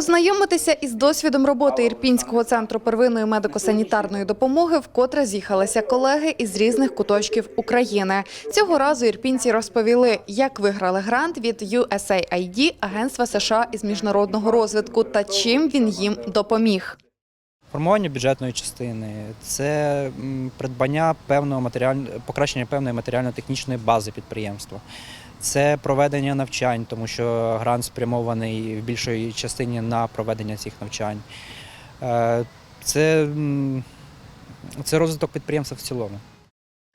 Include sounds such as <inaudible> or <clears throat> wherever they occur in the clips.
Познайомитися із досвідом роботи Ірпінського центру первинної медико-санітарної допомоги вкотре з'їхалися колеги із різних куточків України. Цього разу ірпінці розповіли, як виграли грант від USAID, Агентства США із міжнародного розвитку, та чим він їм допоміг. Формування бюджетної частини це придбання певного матеріаль... покращення певної матеріально-технічної бази підприємства. Це проведення навчань, тому що грант спрямований в більшій частині на проведення цих навчань. Е, Це, це розвиток підприємства в цілому.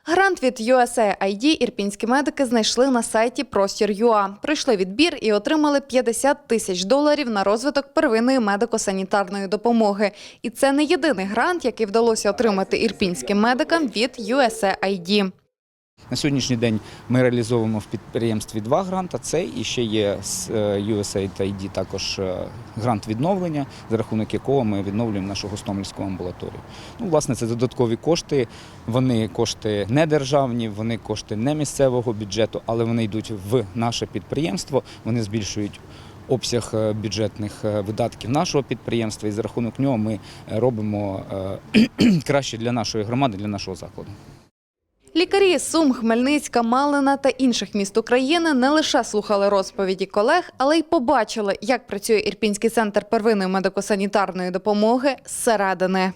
Грант від USAID ірпінські медики знайшли на сайті Простір.ua. Пройшли відбір і отримали 50 тисяч доларів на розвиток первинної медико-санітарної допомоги. І це не єдиний грант, який вдалося отримати ірпінським медикам від USAID. На сьогоднішній день ми реалізовуємо в підприємстві два гранта. Це і ще є з е, USAID також е, грант відновлення, за рахунок якого ми відновлюємо нашу гостомельську амбулаторію. Ну, власне, це додаткові кошти. Вони кошти не державні, вони кошти не місцевого бюджету, але вони йдуть в наше підприємство. Вони збільшують. Обсяг е, бюджетних видатків нашого підприємства, і за рахунок нього ми робимо <clears throat> краще для нашої громади, для нашого закладу. Лікарі Сум, Хмельницька, Малина та інших міст України не лише слухали розповіді колег, але й побачили, як працює Ірпінський центр первинної медико-санітарної допомоги зсередини.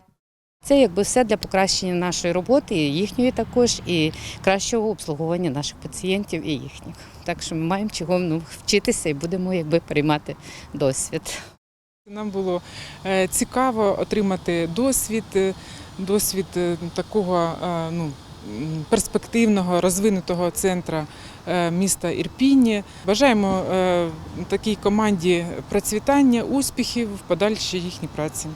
Це якби все для покращення нашої роботи, і їхньої також, і кращого обслуговування наших пацієнтів і їхніх. Так що ми маємо чого ну, вчитися і будемо якби приймати досвід. Нам було е, цікаво отримати досвід, е, досвід е, такого ну, перспективного, розвинутого центра е, міста Ірпіні. Бажаємо е, такій команді процвітання, успіхів в подальшій їхній праці.